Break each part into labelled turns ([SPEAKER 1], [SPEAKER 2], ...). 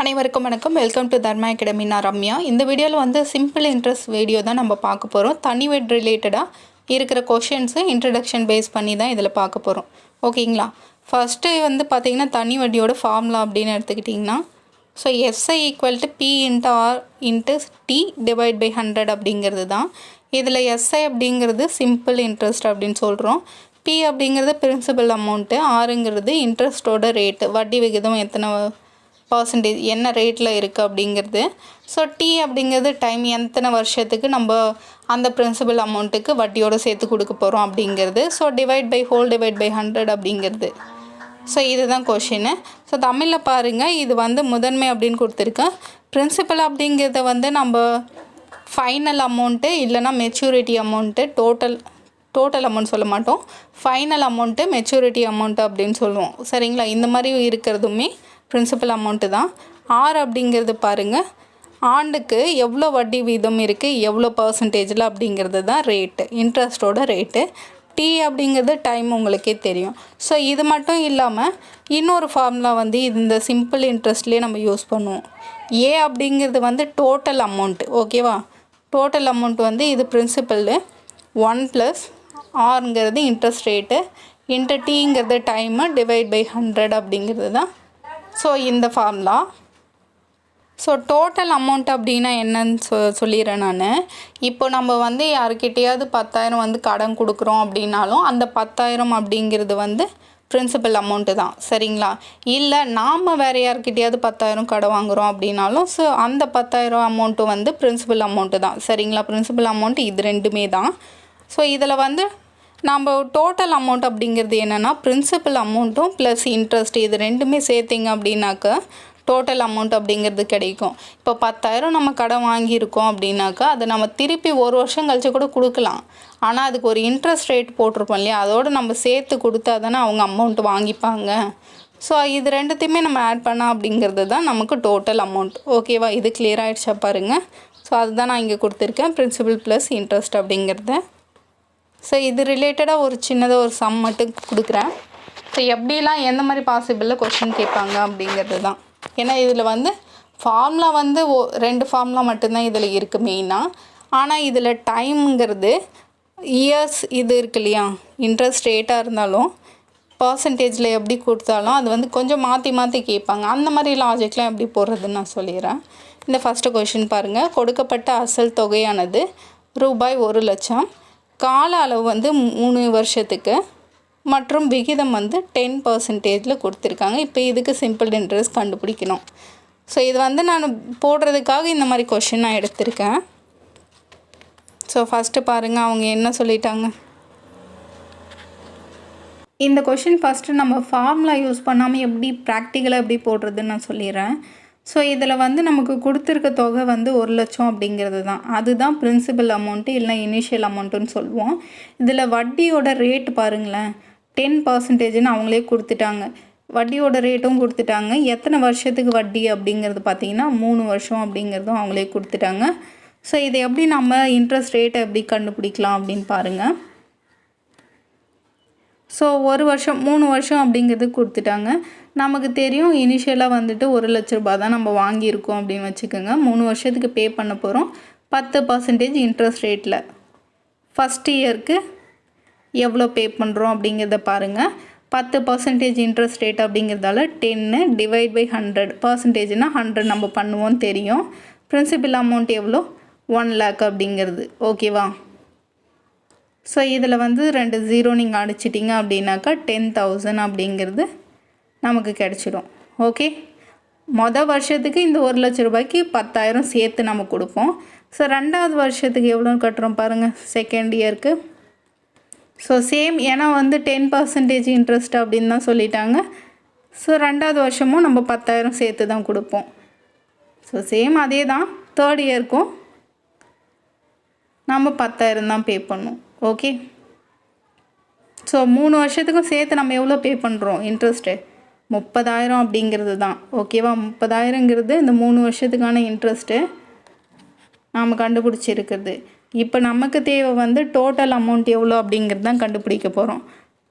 [SPEAKER 1] அனைவருக்கும் வணக்கம். Welcome to Dharma academy நான் ரம்யா. இந்த வீடியோவில் வந்து சிம்பிள் இன்ட்ரெஸ்ட் வீடியோ தான் நம்ம பார்க்க போகிறோம் தனி வெட் ரிலேட்டடாக இருக்கிற கொஷின்ஸு இன்ட்ரடக்ஷன் பேஸ் பண்ணி தான் இதில் பார்க்க போகிறோம் ஓகேங்களா ஃபஸ்ட்டு வந்து பார்த்திங்கன்னா தனி வட்டியோட ஃபார்முலா அப்படின்னு எடுத்துக்கிட்டிங்கன்னா so SI equal to P into R into T divide by hundred அப்படிங்கிறது தான். இதில் எஸ்ஐ அப்படிங்கிறது சிம்பிள் இன்ட்ரெஸ்ட் அப்படின்னு சொல்கிறோம் பி அப்படிங்கிறது பிரின்சிபல் அமௌண்ட்டு ஆறுங்கிறது இன்ட்ரெஸ்ட்டோட ரேட்டு வட்டி விகிதம் எத்தனை பர்சன்டேஜ் என்ன ரேட்டில் இருக்குது அப்படிங்கிறது. ஸோ டி அப்படிங்கிறது டைம் எத்தனை வருஷத்துக்கு நம்ம அந்த பிரின்சிபல் அமௌண்ட்டுக்கு வட்டியோடு சேர்த்து கொடுக்க போகிறோம் அப்படிங்கிறது. So divide by whole divide by hundred அப்படிங்கிறது. ஸோ இதுதான் கொஷின்னு ஸோ தமிழில் பாருங்கள் இது வந்து முதன்மை அப்படின்னு கொடுத்துருக்கேன். பிரின்சிபல் அப்படிங்கிறத வந்து நம்ம ஃபைனல் அமௌண்ட்டு இல்லைனா maturity amount total total amount சொல்ல மாட்டோம். ஃபைனல் அமௌண்ட்டு மெச்சூரிட்டி அமௌண்ட்டு அப்படின்னு சொல்லுவோம். சரிங்களா? இந்த மாதிரி இருக்கிறதுமே பிரின்சிபல் அமௌண்ட்டு தான். ஆர் அப்படிங்கிறது பாருங்கள் ஆண்டுக்கு எவ்வளோ வட்டி வீதம் இருக்குது எவ்வளோ பர்சன்டேஜில் அப்படிங்கிறது தான் ரேட்டு இன்ட்ரெஸ்ட்டோட ரேட்டு டி அப்படிங்கிறது டைம் உங்களுக்கே தெரியும். ஸோ இது மட்டும் இல்லாமல் இன்னொரு ஃபார்முலா வந்து இந்த சிம்பிள் இன்ட்ரெஸ்ட்லேயே நம்ம யூஸ் பண்ணுவோம். ஏ அப்படிங்கிறது வந்து டோட்டல் அமௌண்ட்டு ஓகேவா டோட்டல் அமௌண்ட் வந்து இது பிரின்சிபல்லு ஒன் ப்ளஸ் ஆருங்கிறது இன்ட்ரெஸ்ட் ரேட்டு இன்ட்டு டீங்கிறது டைமு டிவைட் பை ஹண்ட்ரட் அப்படிங்கிறது தான் ஸோ இந்த ஃபார்ம்லா ஸோ டோட்டல் அமௌண்ட் அப்படின்னா என்னன்னு சொ சொல்லிடுறேன் நான். இப்போ நம்ம வந்து யாருக்கிட்டேயாவது பத்தாயிரம் வந்து கடன் கொடுக்குறோம் அப்படின்னாலும் அந்த பத்தாயிரம் அப்படிங்கிறது வந்து பிரின்சிபல் அமௌண்ட்டு தான். சரிங்களா? இல்லை நாம் வேறு யாருக்கிட்டேயாவது பத்தாயிரம் கடை வாங்குகிறோம் அப்படின்னாலும் ஸோ அந்த பத்தாயிரம் அமௌண்ட்டு வந்து பிரின்சிபல் அமௌண்ட்டு தான். சரிங்களா? பிரின்சிபல் அமௌண்ட் இது ரெண்டுமே தான். ஸோ இதில் வந்து நம்ம டோட்டல் அமௌண்ட் அப்படிங்கிறது என்னென்னா பிரின்சிபல் அமௌண்ட்டும் ப்ளஸ் இன்ட்ரெஸ்ட் இது ரெண்டுமே சேர்த்திங்க அப்படின்னாக்க டோட்டல் அமௌண்ட் அப்படிங்கிறது கிடைக்கும். இப்போ பத்தாயிரம் நம்ம கடன் வாங்கியிருக்கோம் அப்படின்னாக்கா அதை நம்ம திருப்பி ஒரு வருஷம் கழிச்சு கூட கொடுக்கலாம். ஆனால் அதுக்கு ஒரு இன்ட்ரெஸ்ட் ரேட் போட்டிருப்போம் இல்லையா? அதோடு நம்ம சேர்த்து கொடுத்தா தானே அவங்க அமௌண்ட் வாங்கிப்பாங்க. ஸோ இது ரெண்டுத்தையுமே நம்ம ஆட் பண்ணால் அப்படிங்கிறது தான் நமக்கு டோட்டல் அமௌண்ட் ஓகேவா இது கிளியர் ஆகிடுச்சா பாருங்கள் ஸோ அதுதான் நான் இங்கே கொடுத்துருக்கேன் பிரின்சிபல் ப்ளஸ் இன்ட்ரெஸ்ட் அப்படிங்கிறத. ஸோ இது ரிலேட்டடாக ஒரு சின்னதாக ஒரு சம் மட்டும் கொடுக்குறேன். ஸோ எப்படிலாம் எந்த மாதிரி பாசிபிளில் கொஷின் கேட்பாங்க அப்படிங்கிறது தான் ஏன்னா இதில் வந்து ஃபார்முலா வந்து ஓ ரெண்டு ஃபார்முலா மட்டும்தான் இதில் இருக்குது மெயினாக ஆனால் இதில் டைமுங்கிறது இயர்ஸ் இது இருக்கு இல்லையா? இன்ட்ரெஸ்ட் ரேட்டாக இருந்தாலும் பர்சன்டேஜில் எப்படி கொடுத்தாலும் அது வந்து கொஞ்சம் மாற்றி மாற்றி கேட்பாங்க. அந்த மாதிரி லாஜிக்லாம் எப்படி போடுறதுன்னு நான் சொல்லிடுறேன். இந்த ஃபஸ்ட்டு கொஷின் பாருங்கள் கொடுக்கப்பட்ட அசல் தொகையானது ரூபாய் ஒரு லட்சம். கால அளவு வந்து மூணு வருஷத்துக்கு மற்றும் விகிதம் வந்து டென் பர்சன்டேஜில் கொடுத்துருக்காங்க. இப்போ இதுக்கு சிம்பிள் இன்ட்ரெஸ்ட் கண்டுபிடிக்கணும். ஸோ இது வந்து நான் போடுறதுக்காக இந்த மாதிரி கொஷின் நான் எடுத்திருக்கேன். ஸோ ஃபஸ்ட்டு பாருங்கள் அவங்க என்ன சொல்லிட்டாங்க? இந்த கொஷின் ஃபஸ்ட்டு நம்ம ஃபார்முலா யூஸ் பண்ணாமல் எப்படி ப்ராக்டிக்கலாக எப்படி போடுறதுன்னு நான் சொல்லிடுறேன். ஸோ இதில் வந்து நமக்கு கொடுத்துருக்க தொகை வந்து ஒரு லட்சம் அப்படிங்கிறது தான். அதுதான் பிரின்சிபல் அமௌண்ட்டு இல்லை இனிஷியல் அமௌண்ட்டுன்னு சொல்லுவோம். இதில் வட்டியோட ரேட் பாருங்களேன். டென் பர்சன்டேஜ்னு அவங்களே கொடுத்துட்டாங்க. வட்டியோட ரேட்டும் கொடுத்துட்டாங்க. எத்தனை வருஷத்துக்கு வட்டி அப்படிங்கிறது பார்த்தீங்கன்னா மூணு வருஷம் அப்படிங்கிறதும் அவங்களே கொடுத்துட்டாங்க. ஸோ இதை எப்படி நம்ம இன்ட்ரெஸ்ட் ரேட்டை எப்படி கண்டுபிடிக்கலாம் அப்படின்னு பாருங்கள் ஸோ ஒரு வருஷம் மூணு வருஷம் அப்படிங்கிறது கொடுத்துட்டாங்க. நமக்கு தெரியும் இனிஷியலாக வந்துட்டு ஒரு லட்ச ரூபாய் தான் நம்ம வாங்கியிருக்கோம் அப்படின்னு வச்சுக்கோங்க. மூணு வருஷத்துக்கு பே பண்ண போகிறோம் பத்து பர்சன்டேஜ் இன்ட்ரெஸ்ட் ரேட்டில் ஃபஸ்ட் இயருக்கு எவ்வளோ பே பண்ணுறோம் அப்படிங்கிறத பாருங்கள் பத்து பர்சன்டேஜ் இன்ட்ரெஸ்ட் ரேட் அப்படிங்கிறதால டென்னு டிவைட் பை ஹண்ட்ரட் பர்சன்டேஜ்னால் ஹண்ட்ரட் நம்ம பண்ணுவோம்னு தெரியும். பிரின்சிபல் அமௌண்ட் எவ்வளோ? ஒன் லேக் அப்படிங்கிறது. ஓகேவா ஸோ இதில் வந்து ரெண்டு ஜீரோ நீங்கள் அடிச்சிட்டிங்க அப்படின்னாக்கா டென் தௌசண்ட் அப்படிங்கிறது நமக்கு கிடச்சிடும் ஓகே மொதல் வருஷத்துக்கு இந்த ஒரு லட்ச ரூபாய்க்கு பத்தாயிரம் சேர்த்து நம்ம கொடுப்போம். ஸோ ரெண்டாவது வருஷத்துக்கு எவ்வளோ கட்டுறோம் பாருங்கள் செகண்ட் இயருக்கு ஸோ சேம் ஏன்னா வந்து டென் பர்சன்டேஜ் இன்ட்ரெஸ்ட் அப்படின்னு தான் சொல்லிட்டாங்க. ஸோ ரெண்டாவது வருஷமும் நம்ம பத்தாயிரம் சேர்த்து தான் கொடுப்போம். ஸோ சேம் அதே தான் தேர்ட் இயருக்கும் நம்ம பத்தாயிரம் தான் பே பண்ணோம். ஓகே ஸோ மூணு வருஷத்துக்கும் சேர்த்து நம்ம எவ்வளோ பே பண்ணுறோம் இன்ட்ரெஸ்ட்டு முப்பதாயிரம் அப்படிங்கிறது தான். ஓகேவா முப்பதாயிரங்கிறது இந்த மூணு வருஷத்துக்கான இன்ட்ரெஸ்ட்டு நாம் கண்டுபிடிச்சிருக்கிறது. இப்போ நமக்கு தேவை வந்து டோட்டல் அமௌண்ட் எவ்வளோ அப்படிங்கிறது தான் கண்டுபிடிக்க போகிறோம்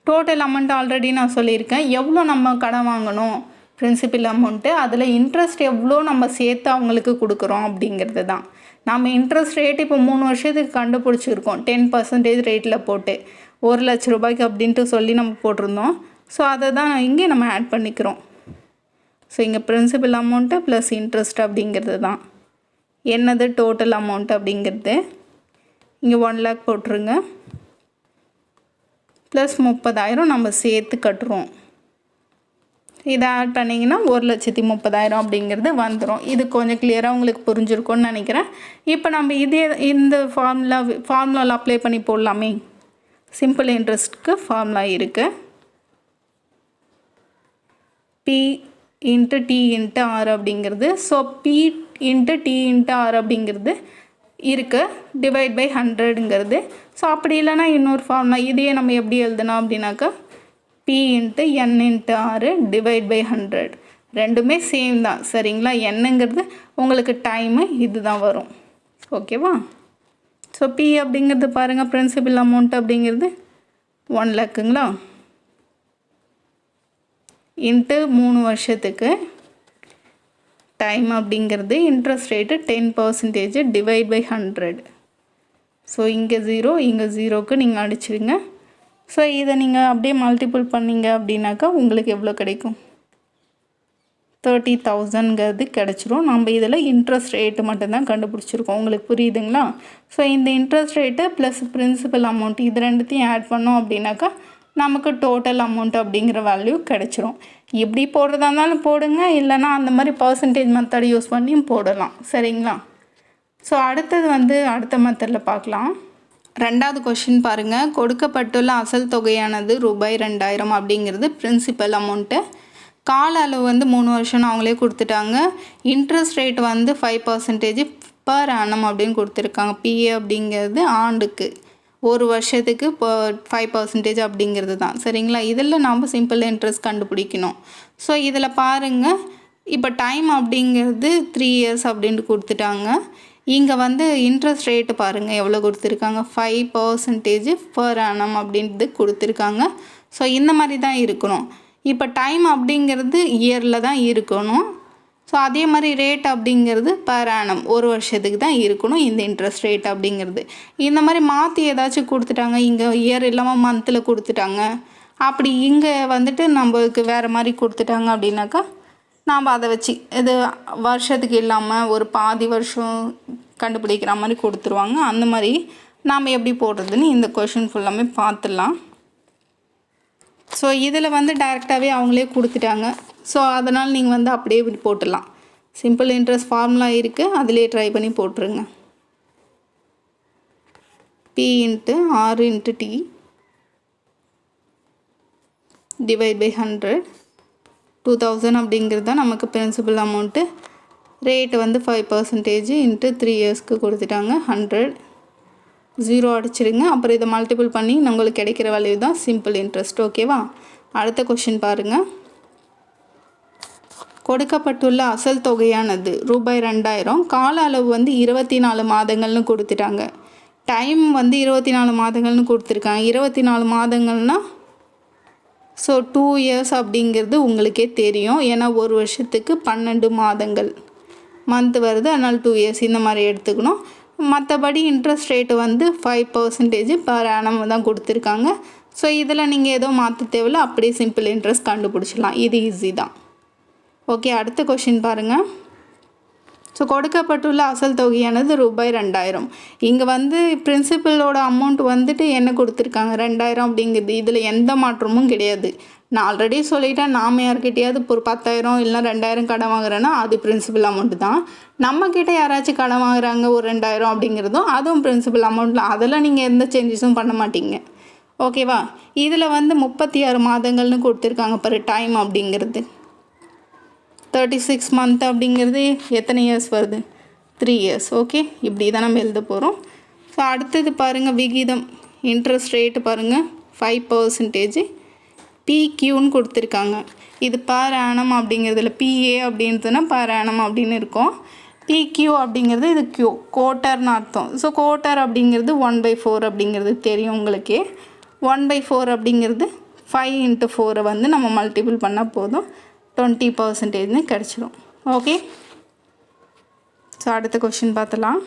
[SPEAKER 1] டோட்டல் அமௌண்ட் ஆல்ரெடி நான் சொல்லியிருக்கேன். எவ்வளோ நம்ம கடன் வாங்கணும்? பிரின்சிபல் அமௌண்ட்டு அதில் இன்ட்ரெஸ்ட் எவ்வளோ நம்ம சேர்த்து அவங்களுக்கு கொடுக்குறோம் அப்படிங்கிறது தான். நம்ம இன்ட்ரெஸ்ட் ரேட் இப்போ மூணு வருஷத்துக்கு கண்டுபிடிச்சிருக்கோம். டென் பர்சன்டேஜ் ரேட்டில் போட்டு. ஒரு லட்ச ரூபாய்க்கு அப்படின்ட்டு சொல்லி நம்ம போட்டிருந்தோம். ஸோ அதை தான் இங்கே நம்ம ஆட் பண்ணிக்கிறோம். ஸோ இங்கே பிரின்சிபல் அமௌண்ட்டு ப்ளஸ் இன்ட்ரெஸ்ட் அப்படிங்கிறது தான். என்னது டோட்டல் அமௌண்ட் அப்படிங்கிறது? இங்கே ஒன் லேக் போட்டுருங்க. ப்ளஸ் முப்பதாயிரம் நம்ம சேர்த்து கட்டுறோம். இதை ஆட் பண்ணிங்கன்னா ஒரு லட்சத்தி முப்பதாயிரம் அப்படிங்கிறது வந்துடும் இது கொஞ்சம் கிளியராக உங்களுக்கு புரிஞ்சிருக்கும்னு நினைக்கிறேன். இப்போ நம்ம இதே இந்த ஃபார்முலா ஃபார்முலாவில் அப்ளை பண்ணி போடலாமே. சிம்பிள் இன்ட்ரெஸ்ட்க்கு ஃபார்முலா இருக்குது P into T into R அப்படிங்கிறது so P into T into R அப்படிங்கிறது இருக்குது டிவைட் பை ஹண்ட்ரடுங்கிறது ஸோ அப்படி இல்லைன்னா இன்னொரு ஃபார்ம்னா இதையே நம்ம எப்படி எழுதணும் அப்படின்னாக்கா P into N into R divide by hundred ரெண்டுமே சேம் தான். சரிங்களா? என்னங்கிறது உங்களுக்கு டைமு இது தான் வரும். ஓகேவா ஸோ பி அப்படிங்கிறது பாருங்கள் பிரின்சிபல் அமௌண்ட் அப்படிங்கிறது ஒன் லேக்குங்களா இன்ட்டு மூணு வருஷத்துக்கு டைம் அப்படிங்கிறது interest rate ten percentage divide by hundred so இங்கே ஜீரோ இங்கே ஜீரோக்கு நீங்கள் அடிச்சிடுங்க ஸோ இதை நீங்கள் அப்படியே மல்டிபிள் பண்ணீங்க அப்படின்னாக்கா உங்களுக்கு எவ்வளோ கிடைக்கும்? தேர்ட்டி தௌசண்ட்ங்கிறது கிடச்சிரும். நம்ம இதில் இன்ட்ரெஸ்ட் ரேட்டு மட்டும்தான் கண்டுபிடிச்சிருக்கோம். உங்களுக்கு புரியுதுங்களா? ஸோ இந்த interest rate plus principal amount இது ரெண்டுத்தையும் ஆட் பண்ணோம் அப்படின்னாக்கா நமக்கு டோட்டல் அமௌண்ட் அப்படிங்கிற வேல்யூ கிடச்சிரும். எப்படி போடுறதா இருந்தாலும் போடுங்க. இல்லைன்னா அந்த மாதிரி பர்சன்டேஜ் மெத்தட் யூஸ் பண்ணியும் போடலாம். சரிங்களா? ஸோ அடுத்தது வந்து அடுத்த மெத்தடில் பார்க்கலாம். ரெண்டாவது கொஷின் பாருங்கள் கொடுக்கப்பட்டுள்ள அசல் தொகையானது ரூபாய் ரெண்டாயிரம் அப்படிங்கிறது பிரின்சிபல் அமௌண்ட்டு கால அளவு வந்து மூணு வருஷம்னு அவங்களே கொடுத்துட்டாங்க. இன்ட்ரெஸ்ட் ரேட் வந்து ஃபைவ் பர்சன்டேஜ் பர் ஆனம் அப்படின்னு கொடுத்துருக்காங்க. பிஏ அப்படிங்கிறது ஆண்டுக்கு. ஒரு வருஷத்துக்கு இப்போ ஃபைவ் பர்சன்டேஜ் அப்படிங்கிறது தான். சரிங்களா? இதில் நாம் சிம்பிள் இன்ட்ரெஸ்ட் கண்டுபிடிக்கணும். ஸோ இதில் பாருங்கள் இப்போ டைம் அப்படிங்கிறது த்ரீ இயர்ஸ் அப்படின்ட்டு கொடுத்துட்டாங்க. இங்கே வந்து இன்ட்ரெஸ்ட் ரேட்டு பாருங்கள் எவ்வளோ கொடுத்துருக்காங்க? ஃபைவ் பர்சன்டேஜ் பர் ஆனம் அப்படின்றது கொடுத்துருக்காங்க. ஸோ இந்த மாதிரி தான் இருக்கணும். இப்போ டைம் அப்படிங்கிறது இயரில் தான் இருக்கணும். ஸோ அதே மாதிரி ரேட் அப்படிங்கிறது பர் ஆனம் ஒரு வருஷத்துக்கு தான் இருக்கணும் இந்த இன்ட்ரெஸ்ட் ரேட் அப்படிங்கிறது. இந்த மாதிரி மாற்றி ஏதாச்சும் கொடுத்துட்டாங்க இங்கே இயர் இல்லாமல் மந்தில் கொடுத்துட்டாங்க. அப்படி இங்கே வந்துட்டு நம்மளுக்கு வேறு மாதிரி கொடுத்துட்டாங்க அப்படின்னாக்கா நாம் அதை வச்சு இது வருஷத்துக்கு இல்லாமல் ஒரு பாதி வருஷம் கண்டுபிடிக்கிற மாதிரி கொடுத்துருவாங்க. அந்த மாதிரி நாம் எப்படி போடுறதுன்னு இந்த கொஷின் ஃபுல்லாமே பார்த்துடலாம். ஸோ இதில் வந்து டைரெக்டாகவே அவங்களே கொடுத்துட்டாங்க. ஸோ அதனால் நீங்கள் வந்து அப்படியே இப்படி போட்டுடலாம். சிம்பிள் இன்ட்ரெஸ்ட் ஃபார்முலா இருக்குது அதிலே ட்ரை பண்ணி போட்டுருங்க. P into R into T divide by hundred two thousand அப்படிங்கிறது தான் நமக்கு பிரின்சிபல் அமௌண்ட்டு ரேட்டு வந்து ஃபைவ் பர்சன்டேஜ் இன்ட்டு த்ரீ இயர்ஸ்க்கு கொடுத்துட்டாங்க. ஹண்ட்ரட் ஜீரோ அடிச்சிடுங்க அப்புறம் இதை மல்டிபிள் பண்ணி உங்களுக்கு கிடைக்கிற வேல்யூ தான் சிம்பிள் இன்ட்ரெஸ்ட் ஓகேவா அடுத்த கொஷின் பாருங்கள் கொடுக்கப்பட்டுள்ள அசல் தொகையானது ரூபாய் ரெண்டாயிரம். கால அளவு வந்து இருபத்தி நாலு மாதங்கள்னு கொடுத்துட்டாங்க. டைம் வந்து இருபத்தி நாலு மாதங்கள்னு கொடுத்துருக்காங்க. இருபத்தி நாலு மாதங்கள்னால் ஸோ டூ இயர்ஸ் அப்படிங்கிறது உங்களுக்கே தெரியும். ஏன்னா ஒரு வருஷத்துக்கு பன்னெண்டு மாதங்கள். மந்த் வருது அதனால் டூ இயர்ஸ் இந்த மாதிரி எடுத்துக்கணும். மற்றபடி இன்ட்ரெஸ்ட் ரேட்டு வந்து ஃபைவ் பர்சன்டேஜ் பர் ஆனம் தான் கொடுத்துருக்காங்க. ஸோ இதில் நீங்கள் எதுவும் மாற்ற தேவையில்ல அப்படியே சிம்பிள் இன்ட்ரெஸ்ட் கண்டுபிடிச்சிடலாம். இது ஈஸி தான். ஓகே அடுத்த கொஷின் பாருங்கள் ஸோ கொடுக்கப்பட்டுள்ள அசல் தொகையானது ரூபாய் ரெண்டாயிரம். இங்கே வந்து பிரின்சிபலோட அமௌண்ட் வந்துட்டு என்ன கொடுத்துருக்காங்க? ரெண்டாயிரம் அப்படிங்கிறது. இதில் எந்த மாற்றமும் கிடையாது. நான் ஆல்ரெடி சொல்லிட்டேன் நாம் யார்கிட்டயாவது ஒரு பத்தாயிரம் இல்லை ரெண்டாயிரம் கடன் வாங்குறேன்னா அது பிரின்சிபல் அமௌண்ட்டு தான். நம்மக்கிட்ட யாராச்சும் கடன் வாங்குறாங்க ஒரு ரெண்டாயிரம் அப்படிங்கிறதும் அதுவும் பிரின்சிபல் அமௌண்ட்டில் அதெல்லாம் நீங்கள் எந்த சேஞ்சஸும் பண்ண மாட்டீங்க. ஓகேவா இதில் வந்து முப்பத்தி ஆறு மாதங்கள்னு கொடுத்துருக்காங்க பாரு டைம் அப்படிங்கிறது. தேர்ட்டி சிக்ஸ் மந்த் அப்படிங்கிறது எத்தனை இயர்ஸ் வருது? த்ரீ இயர்ஸ் ஓகே இப்படி தான் நம்ம எழுத போகிறோம் ஸோ அடுத்தது பாருங்கள் விகிதம். இன்ட்ரெஸ்ட் ரேட்டு பாருங்கள் ஃபைவ் பர்சன்டேஜ் பிக்யூன்னு கொடுத்துருக்காங்க. இது பார் ஆனம் அப்படிங்கிறதுல பிஏ அப்படின்றதுனா பார் ஆனம் அப்படின்னு இருக்கும். பிக்யூ அப்படிங்கிறது இது கியூ கோட்டர்னு அர்த்தம். ஸோ கோட்டர் அப்படிங்கிறது ஒன் பை ஃபோர் அப்படிங்கிறது தெரியும் உங்களுக்கே. ஒன் பை ஃபோர் அப்படிங்கிறது ஃபைவ் இன்ட்டு ஃபோரை வந்து நம்ம மல்டிபிள் பண்ணால் போதும். டுவெண்ட்டி பர்சன்டேஜ்னு கிடச்சிரும். ஓகே ஸோ அடுத்த கொஷின் பார்த்துலாம்.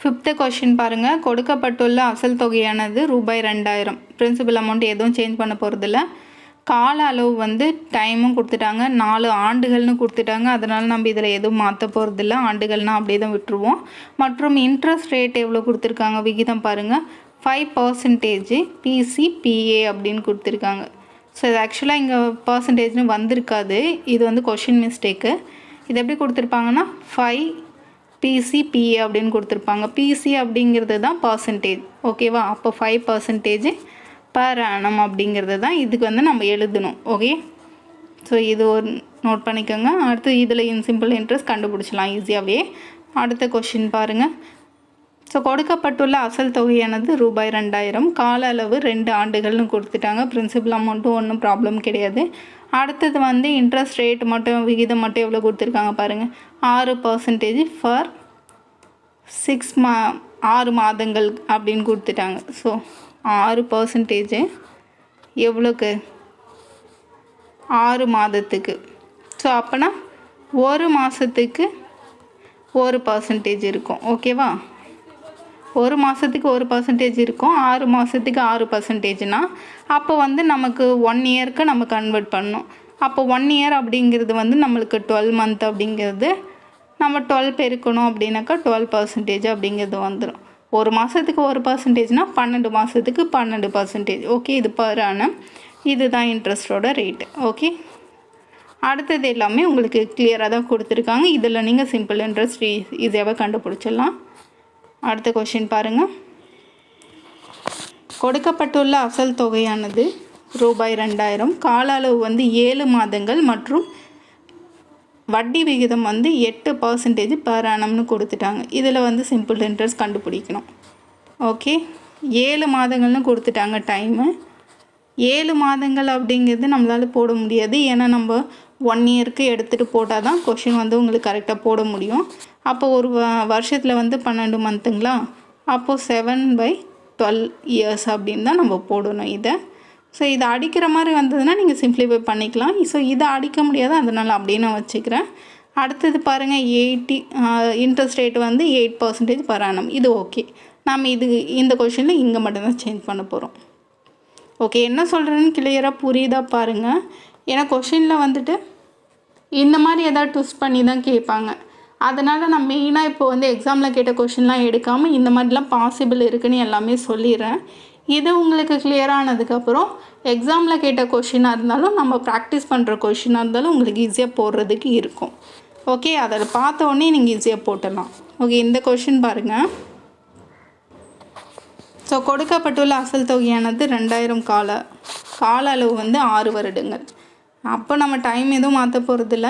[SPEAKER 1] ஃபிஃப்த்து கொஷின் பாருங்கள் கொடுக்கப்பட்டுள்ள அசல் தொகையானது ரூபாய் ரெண்டாயிரம். பிரின்சிபல் அமௌண்ட் எதுவும் சேஞ்ச் பண்ண போகிறதில்ல கால அளவு வந்து டைமும் கொடுத்துட்டாங்க. நாலு ஆண்டுகள்னு கொடுத்துட்டாங்க. அதனால் நம்ம இதில் எதுவும் மாற்ற போகிறதில்ல ஆண்டுகள்னால் அப்படியே தான் விட்டுருவோம். மற்றும் இன்ட்ரெஸ்ட் ரேட் எவ்வளோ கொடுத்துருக்காங்க? விகிதம் பாருங்கள் ஃபைவ் பர்சன்டேஜ் பிசிபிஏ அப்படின்னு கொடுத்துருக்காங்க. ஸோ இது ஆக்சுவலாக இங்கே பர்சன்டேஜ்னு வந்திருக்காது. இது வந்து கொஷின் மிஸ்டேக்கு இது எப்படி கொடுத்துருப்பாங்கன்னா ஃபைவ் பிசிபிஏ அப்படின்னு கொடுத்துருப்பாங்க. பிசி அப்படிங்கிறது தான் பர்சன்டேஜ் ஓகேவா அப்போ ஃபைவ் பர்சன்டேஜ் பர் ஆனம் அப்படிங்கிறது தான் இதுக்கு வந்து நம்ம எழுதணும். ஓகே ஸோ இது ஒரு நோட் பண்ணிக்கோங்க. அடுத்து இதில் இன் சிம்பிள் இன்ட்ரெஸ்ட் கண்டுபிடிச்சலாம் ஈஸியாகவே அடுத்த கொஷின் பாருங்கள் ஸோ கொடுக்கப்பட்டுள்ள அசல் தொகையானது ரூபாய் ரெண்டாயிரம். கால அளவு ரெண்டு ஆண்டுகள்னு கொடுத்துட்டாங்க. பிரின்சிபல் அமௌண்ட்டும் ஒன்றும் ப்ராப்ளம் கிடையாது. அடுத்தது வந்து இன்ட்ரெஸ்ட் ரேட் மட்டும் விகிதம் மட்டும் எவ்வளோ கொடுத்துருக்காங்க பாருங்கள் ஆறு பர்சன்டேஜ் ஃபார் சிக்ஸ் மா ஆறு மாதங்கள் அப்படின்னு கொடுத்துட்டாங்க. ஸோ ஆறு பர்சன்டேஜ் எவ்வளோக்கு ஆறு மாதத்துக்கு. ஸோ அப்போனா ஒரு மாதத்துக்கு ஒரு பர்சன்டேஜ் இருக்கும். ஓகேவா ஒரு மாதத்துக்கு ஒரு பர்சன்டேஜ் இருக்கும். ஆறு மாதத்துக்கு ஆறு பர்சன்டேஜ்னால் அப்போ வந்து நமக்கு ஒன் இயருக்கு நம்ம கன்வெர்ட் பண்ணணும். அப்போ ஒன் இயர் அப்படிங்கிறது வந்து நம்மளுக்கு டுவெல் மந்த் அப்படிங்கிறது நம்ம டுவெல் பெருக்கணும் அப்படின்னாக்கா டுவெல் பர்சன்டேஜ் அப்படிங்கிறது வந்துடும் ஒரு மாதத்துக்கு ஒரு பர்சன்டேஜ்னால் பன்னெண்டு மாதத்துக்கு பன்னெண்டு பர்சன்டேஜ் ஓகே இது பர் ஆனம் இதுதான் இன்ட்ரெஸ்டோட ரேட்டு ஓகே அடுத்தது எல்லாமே உங்களுக்கு கிளியராக தான் கொடுத்துருக்காங்க. இதில் நீங்கள் சிம்பிள் இன்ட்ரெஸ்ட் ஈஸியாகவே கண்டுபிடிச்சிடலாம். அடுத்த கொஷின் பாருங்கள் கொடுக்கப்பட்டுள்ள அசல் தொகையானது ரூபாய் ரெண்டாயிரம் கால அளவு வந்து ஏழு மாதங்கள் மற்றும் வட்டி விகிதம் வந்து எட்டு பர்சன்டேஜ் பர் ஆனம்னு கொடுத்துட்டாங்க. இதில் வந்து சிம்பிள் இன்ட்ரெஸ்ட் கண்டுபிடிக்கணும். ஓகே ஏழு மாதங்கள்னு கொடுத்துட்டாங்க டைமு ஏழு மாதங்கள் அப்படிங்கிறது நம்மளால் போட முடியாது. ஏன்னா நம்ம ஒன் இயருக்கு எடுத்துகிட்டு போட்டால் தான் கொஷின் வந்து உங்களுக்கு கரெக்டாக போட முடியும். அப்போ ஒரு வருஷத்தில் வந்து பன்னெண்டு மந்த்துங்களா அப்போது செவன் பை டுவெல் இயர்ஸ் அப்படின்னு தான் நம்ம போடணும் இதை. ஸோ இதை அடிக்கிற மாதிரி வந்ததுன்னா நீங்கள் சிம்ப்ளிஃபை பண்ணிக்கலாம். ஸோ இதை அடிக்க முடியாது அதனால் அப்படியே நான் வச்சுக்கிறேன். அடுத்தது பாருங்கள் எயிட்டி இன்ட்ரெஸ்ட் ரேட் வந்து எயிட் பர்சன்டேஜ் பர் ஆனம் இது ஓகே நாம் இது இந்த கொஷனில் இங்கே மட்டும்தான் சேஞ்ச் பண்ண போகிறோம் ஓகே என்ன சொல்கிறேன்னு கிளியராக புரியுதா பாருங்கள் ஏன்னா கொஷினில் வந்துட்டு இந்த மாதிரி எதாவது ட்விஸ்ட் பண்ணி தான் கேட்பாங்க. அதனால் நான் மெயினாக இப்போ வந்து எக்ஸாமில் கேட்ட கொஷின்லாம் எடுக்காமல் இந்த மாதிரிலாம் பாசிபிள் இருக்குன்னு எல்லாமே சொல்லிடுறேன். இது உங்களுக்கு கிளியரானதுக்கப்புறம் எக்ஸாமில் கேட்ட கொஷினாக இருந்தாலும் நம்ம ப்ராக்டிஸ் பண்ணுற கொஷினாக இருந்தாலும் உங்களுக்கு ஈஸியாக போடுறதுக்கு இருக்கும். ஓகே அதை பார்த்த உடனே நீங்கள் ஈஸியாக போட்டலாம் ஓகே இந்த கொஷின் பாருங்கள் ஸோ கொடுக்கப்பட்டுள்ள அசல் தொகையானது ரெண்டாயிரம் கால கால அளவு வந்து ஆறு வருடங்கள். அப்போ நம்ம டைம் எதுவும் மாற்ற போகிறதில்ல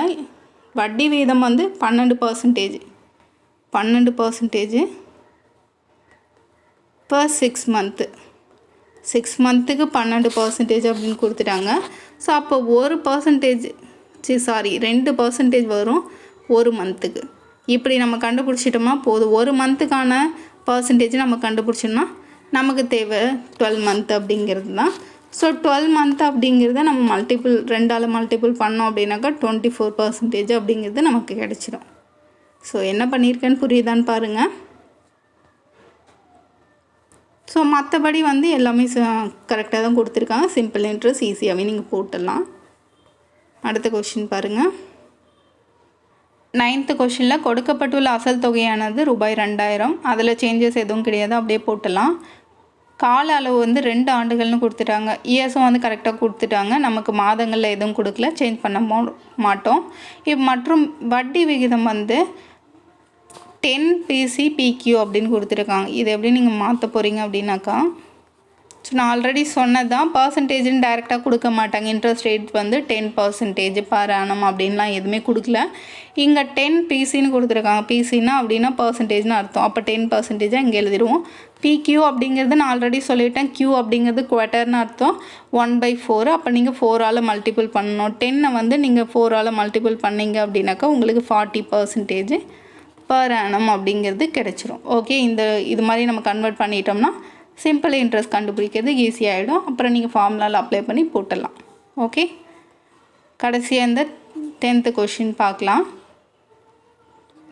[SPEAKER 1] வட்டி வீதம் வந்து பன்னெண்டு பர்சன்டேஜ் பன்னெண்டு percentage per six month six மந்த்துக்கு பன்னெண்டு பர்சன்டேஜ் அப்படின்னு கொடுத்துட்டாங்க. ஸோ அப்போ ஒரு பர்சன்டேஜ் சி சாரி ரெண்டு பர்சன்டேஜ் வரும் ஒரு மந்த்துக்கு இப்படி நம்ம கண்டுபிடிச்சிட்டோமா போதும். ஒரு மந்த்துக்கான பர்சன்டேஜ் நம்ம கண்டுபிடிச்சோம்னா நமக்கு தேவை டுவெல் மந்த் அப்படிங்கிறது தான். ஸோ டுவெல் மந்த் அப்படிங்கிறத நம்ம மல்டிபிள் ரெண்டால் மல்டிபிள் பண்ணோம் அப்படின்னாக்கா டுவெண்ட்டி ஃபோர் பர்சன்டேஜ் அப்படிங்கிறது நமக்கு கிடச்சிடும் ஸோ என்ன பண்ணியிருக்கேன்னு புரியுதான்னு பாருங்கள் ஸோ மற்றபடி வந்து எல்லாமே கரெக்டாக தான் கொடுத்துருக்காங்க. சிம்பிள் இன்ட்ரெஸ்ட் ஈஸியாகவே நீங்கள் போட்டுடலாம். அடுத்த கொஷின் பாருங்கள் நைன்த்து கொஷினில் கொடுக்கப்பட்டுள்ள அசல் தொகையானது ரூபாய் ரெண்டாயிரம். அதில் சேஞ்சஸ் எதுவும் கிடையாது. அப்படியே போட்டலாம் கால அளவு வந்து ரெண்டு ஆண்டுகள்னு கொடுத்துட்டாங்க. இயர்ஸும் வந்து கரெக்டாக கொடுத்துட்டாங்க. நமக்கு மாதங்களில் எதுவும் கொடுக்கல. சேஞ்ச் பண்ண மோ மாட்டோம். இப் மற்றும் வட்டி விகிதம் வந்து டென் பிசி பிக்யூ அப்படின்னு கொடுத்துருக்காங்க. இது எப்படி நீங்கள் மாற்ற போகிறீங்க அப்படின்னாக்கா ஸோ நான் ஆல்ரெடி சொன்னது தான் பர்சன்டேஜ்னு டைரெக்டாக கொடுக்க மாட்டாங்க. இன்ட்ரெஸ்ட் ரேட் வந்து டென் பர்சன்டேஜ் பர் ஆனம் அப்படின்லாம் எதுவுமே கொடுக்கல. இங்கே டென் பிசின்னு கொடுத்துருக்காங்க. பிசின்னா அப்படின்னா பர்சன்டேஜ்னு அர்த்தம். அப்போ டென் பர்சன்டேஜாக இங்கே எழுதிடுவோம். பிக்யூ அப்படிங்கிறது நான் ஆல்ரெடி சொல்லிவிட்டேன் கியூ அப்படிங்கிறது குவார்ட்டர்னு அர்த்தம். ஒன் பை ஃபோர் அப்போ நீங்கள் ஃபோரால் மல்டிபிள் பண்ணணும். டென்னை வந்து நீங்கள் ஃபோரால் மல்டிபிள் பண்ணீங்க அப்படின்னாக்கா உங்களுக்கு ஃபார்ட்டி பர்சன்டேஜ் பர் ஆனம் அப்படிங்கிறது கிடச்சிரும். ஓகே இந்த இது மாதிரி நம்ம கன்வெர்ட் பண்ணிட்டோம்னா சிம்பிள் இன்ட்ரெஸ்ட் கண்டுபிடிக்கிறது ஈஸியாகிடும் அப்புறம் நீங்கள் ஃபார்முலாவில் அப்ளை பண்ணி போட்டுடலாம். ஓகே கடைசியாக இந்த டென்த்து கொஷின் பார்க்கலாம்.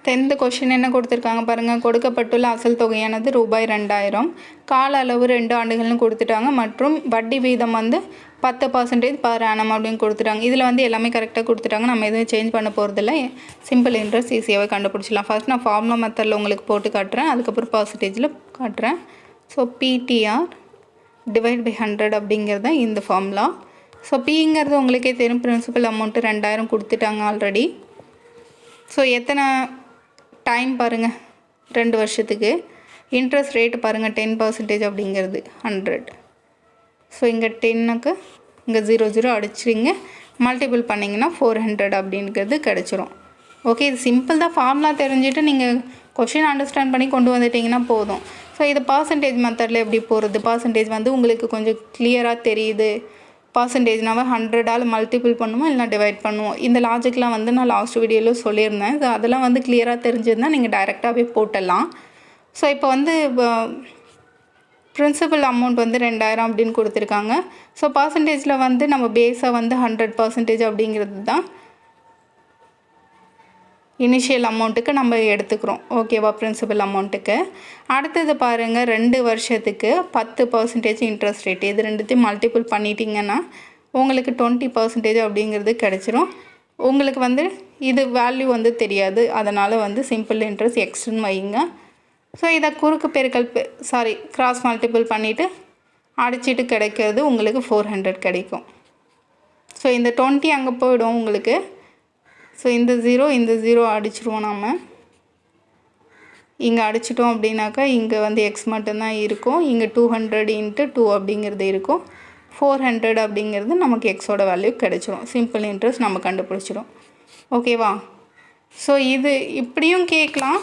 [SPEAKER 1] டென்த்து கொஷின் என்ன கொடுத்துருக்காங்க பாருங்கள் கொடுக்கப்பட்டுள்ள அசல் தொகையானது ரூபாய் ரெண்டாயிரம். கால அளவு ரெண்டு ஆண்டுகள்னு கொடுத்துட்டாங்க. மற்றும் வட்டி வீதம் வந்து பத்து பர்சன்டேஜ் பர் ஆனம் அப்படின்னு கொடுத்துட்டாங்க. இதில் வந்து எல்லாமே கரெக்டாக கொடுத்துட்டாங்க. நம்ம எதுவும் சேஞ்ச் பண்ண போகிறதில்ல சிம்பிள் இன்ட்ரெஸ்ட் ஈஸியாகவே கண்டுபிடிச்சிடலாம். ஃபர்ஸ்ட் நான் ஃபார்முலா மெத்தடில் உங்களுக்கு போட்டு காட்டுறேன். அதுக்கப்புறம் பர்சன்டேஜில் காட்டுறேன். So PTR divide by hundred அப்படிங்கிறது தான் இந்த ஃபார்முலா ஸோ பிங்கிறது உங்களுக்கே தெரியும் பிரின்சிபல் அமௌண்ட்டு ரெண்டாயிரம் கொடுத்துட்டாங்க ஆல்ரெடி ஸோ எத்தனை டைம் பாருங்கள் ரெண்டு வருஷத்துக்கு. இன்ட்ரெஸ்ட் ரேட் பாருங்கள் டென் பர்சன்டேஜ் அப்படிங்கிறது ஹண்ட்ரட் ஸோ இங்கே டென்னுக்கு இங்கே ஜீரோ ஜீரோ அடிச்சிருங்க. மல்டிபிள் பண்ணிங்கன்னா ஃபோர் ஹண்ட்ரட் அப்படிங்கிறது கிடச்சிரும். ஓகே இது சிம்பிள் தான். ஃபார்முலா தெரிஞ்சுட்டு நீங்கள் கொஷின் அண்டர்ஸ்டாண்ட் பண்ணி கொண்டு வந்துட்டிங்கன்னா போதும். ஸோ இது பர்சன்டேஜ் மெத்தடில் எப்படி போகிறது பர்சன்டேஜ் வந்து உங்களுக்கு கொஞ்சம் கிளியராக தெரியுது. பர்சன்டேஜ்னாவே ஹண்ட்ரடால் மல்டிபிள் பண்ணுவோம் இல்லைனா டிவைட் பண்ணுவோம் இந்த லாஜிக்லாம் வந்து நான் லாஸ்ட் வீடியோவில் சொல்லியிருந்தேன். ஸோ அதெல்லாம் வந்து கிளியராக தெரிஞ்சிருந்தால் நீங்கள் டைரெக்டாகவே போட்டுடலாம். ஸோ இப்போ வந்து பிரின்சிபல் அமௌண்ட் வந்து ரெண்டாயிரம் அப்படின்னு கொடுத்துருக்காங்க. ஸோ பர்சன்டேஜில் வந்து நம்ம பேஸாக வந்து ஹண்ட்ரட் பர்சன்டேஜ் அப்படிங்கிறது தான். இனிஷியல் அமௌண்ட்டுக்கு நம்ம எடுத்துக்கிறோம். ஓகேவா பிரின்சிபல் அமௌண்ட்டுக்கு அடுத்தது பாருங்கள் ரெண்டு வருஷத்துக்கு பத்து பர்சன்டேஜ் இன்ட்ரெஸ்ட் ரேட் இது ரெண்டுத்தையும் மல்டிபிள் பண்ணிட்டீங்கன்னா உங்களுக்கு டுவெண்ட்டி பர்சன்டேஜ் அப்படிங்கிறது கிடச்சிரும். உங்களுக்கு வந்து இது வேல்யூ வந்து தெரியாது. அதனால் வந்து சிம்பிள் இன்ட்ரெஸ்ட் எக்ஸ்ட்ரன் வைங்க. ஸோ இதை குறுக்கு பெருக்கல் சாரி கிராஸ் மல்டிபிள் பண்ணிவிட்டு அடிச்சிட்டு கிடைக்கிறது உங்களுக்கு ஃபோர் ஹண்ட்ரட் கிடைக்கும். ஸோ இந்த டுவெண்ட்டி அங்கே போயிடும் உங்களுக்கு. ஸோ இந்த ஜீரோ இந்த ஜீரோ அடிச்சிருவோம் நாம். இங்கே அடிச்சிட்டோம் அப்படின்னாக்கா இங்கே வந்து எக்ஸ் மட்டும்தான் இருக்கும். இங்கே டூ ஹண்ட்ரட் இன்ட்டு டூ அப்படிங்கிறது இருக்கும். ஃபோர் ஹண்ட்ரட் அப்படிங்கிறது நமக்கு எக்ஸோட வேல்யூ கிடைச்சிரும். சிம்பிள் இன்ட்ரெஸ்ட் நம்ம கண்டுபிடிச்சிரும். ஓகேவா ஸோ இது இப்படியும் கேட்கலாம்.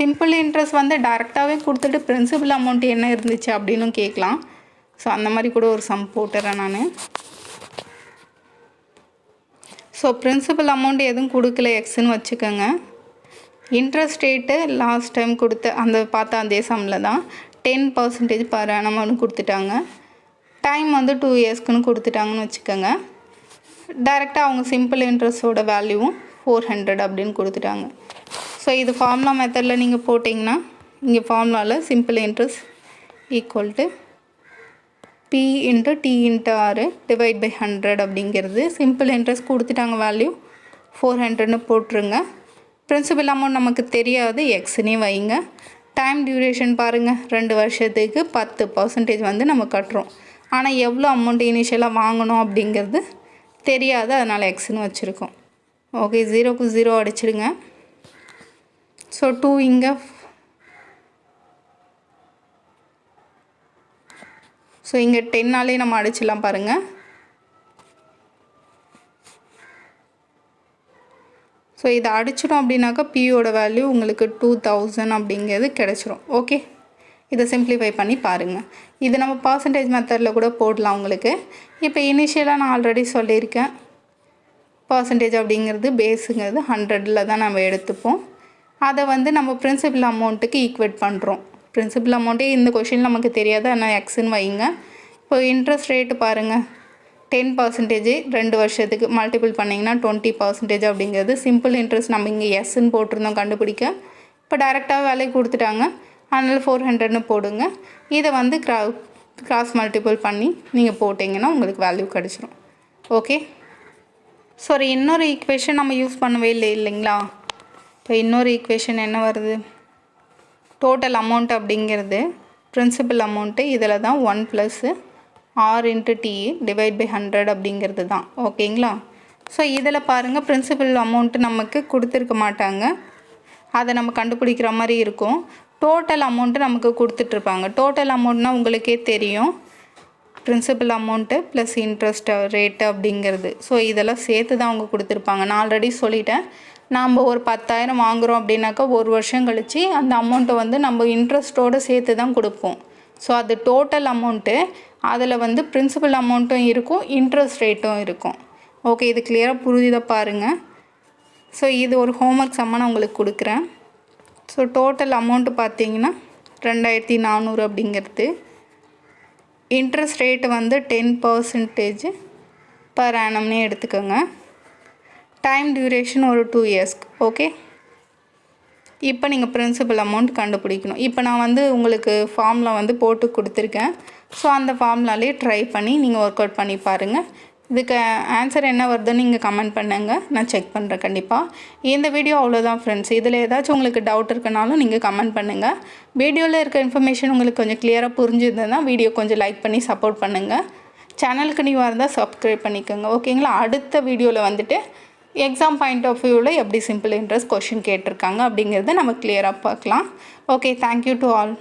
[SPEAKER 1] சிம்பிள் இன்ட்ரெஸ்ட் வந்து டேரெக்டாகவே கொடுத்துட்டு பிரின்சிபல் அமௌண்ட் என்ன இருந்துச்சு அப்படின்னும் கேட்கலாம். ஸோ அந்த மாதிரி கூட ஒரு சம் போட்டுறேன் நான். ஸோ பிரின்சிபல் அமௌண்ட் எதுவும் கொடுக்கல எக்ஸ்ன்னு வச்சுக்கோங்க. இன்ட்ரெஸ்ட் ரேட்டு லாஸ்ட் டைம் கொடுத்த அந்த பார்த்த அதே சம்மில் தான். டென் பர்சன்டேஜ் பர் அனமௌண்ட் கொடுத்துட்டாங்க. டைம் வந்து டூ இயர்ஸ்க்குன்னு கொடுத்துட்டாங்கன்னு வச்சுக்கோங்க. டைரெக்டாக அவங்க சிம்பிள் இன்ட்ரெஸ்ட்டோட வேல்யூவும் ஃபோர் ஹண்ட்ரட் அப்படின்னு கொடுத்துட்டாங்க. ஸோ இது ஃபார்முலா மெத்தடில் நீங்கள் போட்டிங்கன்னா இங்கே ஃபார்முலாவில் simple interest equal to P into T into R divide by hundred அப்படிங்கிறது சிம்பிள் இன்ட்ரெஸ்ட் கொடுத்துட்டாங்க வேல்யூ ஃபோர் ஹண்ட்ரட்னு போட்டுருங்க. பிரின்சிபல் அமௌண்ட் நமக்கு தெரியாது. எக்ஸ்னே வைங்க. டைம் டியூரேஷன் பாருங்கள் ரெண்டு வருஷத்துக்கு பத்து பர்சன்டேஜ் வந்து நம்ம கட்டுறோம். ஆனால் எவ்வளோ அமௌண்ட் இனிஷியலாக வாங்கணும் அப்படிங்கிறது தெரியாது. அதனால் எக்ஸ்னு வச்சுருக்கோம். ஓகே ஜீரோக்கு ஜீரோ அடிச்சிடுங்க. ஸோ டூ இங்கே ஸோ இங்கே டென்னாலே நம்ம அடிச்சிடலாம் பாருங்கள் ஸோ இதை அடிச்சிடும் அப்படின்னாக்கா பியோட வேல்யூ உங்களுக்கு டூ தௌசண்ட் அப்படிங்கிறது கிடச்சிரும். ஓகே இதை சிம்ப்ளிஃபை பண்ணி பாருங்கள் இது நம்ம பர்சன்டேஜ் மெத்தடில் கூட போடலாம் உங்களுக்கு. இப்போ இனிஷியலாக நான் ஆல்ரெடி சொல்லியிருக்கேன். பர்சன்டேஜ் அப்படிங்கிறது பேஸுங்கிறது ஹண்ட்ரடில் தான் நம்ம எடுத்துப்போம். அதை வந்து நம்ம பிரின்சிபல் அமௌண்ட்டுக்கு ஈக்குவேட் பண்ணுறோம் பிரின்சிபல் அமௌண்ட்டே இந்த கொஷின் நமக்கு தெரியாது. ஆனால் எக்ஸ்ன்னு வைங்க. இப்போ இன்ட்ரெஸ்ட் ரேட்டு பாருங்கள் டென் பர்சன்டேஜ் ரெண்டு வருஷத்துக்கு மல்டிபிள் பண்ணிங்கன்னா டுவெண்ட்டி பர்சன்டேஜ் அப்படிங்கிறது. சிம்பிள் இன்ட்ரெஸ்ட் நம்ம இங்கே எஸ்ன்னு போட்டிருந்தோம் கண்டுபிடிக்க. இப்போ டைரெக்டாக வேலையை கொடுத்துட்டாங்க. அதனால் ஃபோர் ஹண்ட்ரட்னு போடுங்க. இதை வந்து க்ரா கிராஸ் மல்டிபிள் பண்ணி நீங்கள் போட்டிங்கன்னா உங்களுக்கு வேல்யூ கிடச்சிரும். ஓகே சாரி இன்னொரு ஈக்குவேஷன் நம்ம யூஸ் பண்ணவே இல்லை இல்லைங்களா? இப்போ இன்னொரு ஈக்குவேஷன் என்ன வருது? டோட்டல் அமௌண்ட் அப்படிங்கிறது பிரின்சிபல் அமௌண்ட்டு இதில் தான் one plus R into T divide by hundred அப்படிங்கிறது தான். ஓகேங்களா ஸோ இதில் பாருங்கள் பிரின்சிபல் அமௌண்ட்டு நமக்கு கொடுத்துருக்க மாட்டாங்க. அதை நம்ம கண்டுபிடிக்கிற மாதிரி இருக்கும். டோட்டல் அமௌண்ட்டு நமக்கு கொடுத்துட்ருப்பாங்க. டோட்டல் அமௌண்ட்னா உங்களுக்கே தெரியும். Principal amount plus interest rate அப்படிங்கிறது. ஸோ இதெல்லாம் சேர்த்து தான் அவங்க கொடுத்துருப்பாங்க. நான் ஆல்ரெடி சொல்லிட்டேன். நாம் ஒரு பத்தாயிரம் வாங்குகிறோம் அப்படின்னாக்கா ஒரு வருஷம் கழித்து அந்த அமௌண்ட்டை வந்து நம்ம இன்ட்ரெஸ்ட்டோடு சேர்த்து தான் கொடுப்போம். ஸோ அது டோட்டல் அமௌண்ட்டு அதில் வந்து பிரின்சிபல் அமௌண்ட்டும் இருக்கும் இன்ட்ரெஸ்ட் ரேட்டும் இருக்கும். ஓகே இது கிளியராக புரியுதா பாருங்கள் ஸோ இது ஒரு ஹோம்ஒர்க் சம்ம நான் உங்களுக்கு கொடுக்குறேன். ஸோ டோட்டல் அமௌண்ட்டு பார்த்தீங்கன்னா ரெண்டாயிரத்தி நானூறு அப்படிங்கிறது. இன்ட்ரெஸ்ட் ரேட்டு வந்து டென் பர்சன்டேஜ் பர் ஆனம்னே எடுத்துக்கோங்க. டைம் டியூரேஷன் ஒரு டூ இயர்ஸ்க்கு ஓகே இப்போ நீங்கள் பிரின்சிபல் அமௌண்ட் கண்டுபிடிக்கணும். இப்போ நான் வந்து உங்களுக்கு ஃபார்மில் வந்து போட்டு கொடுத்துருக்கேன். ஸோ அந்த ஃபார்ம்லாலே ட்ரை பண்ணி நீங்கள் ஒர்க் அவுட் பண்ணி பாருங்கள் இதுக்கு ஆன்சர் என்ன வருதுன்னு நீங்கள் கமெண்ட் பண்ணுங்கள் நான் செக் பண்ணுறேன் கண்டிப்பாக இந்த வீடியோ அவ்வளோதான் ஃப்ரெண்ட்ஸ் இதில் ஏதாச்சும் உங்களுக்கு டவுட் இருக்குனாலும் நீங்கள் கமெண்ட் பண்ணுங்கள் வீடியோவில் இருக்க இன்ஃபர்மேஷன் உங்களுக்கு கொஞ்சம் கிளியராக புரிஞ்சுதுன்னா வீடியோ கொஞ்சம் லைக் பண்ணி சப்போர்ட் பண்ணுங்கள் சேனலுக்கு நீவாக இருந்தால் சப்ஸ்கிரைப் பண்ணிக்கோங்க ஓகேங்களா அடுத்த வீடியோவில் வந்துட்டு எக்ஸாம் பாயிண்ட் ஆஃப் வியூவில் எப்படி சிம்பிள் இன்ட்ரெஸ்ட் கொஷின் கேட்டிருக்காங்க அப்படிங்கிறத நம்ம கிளியராக பார்க்கலாம். Okay thank you to all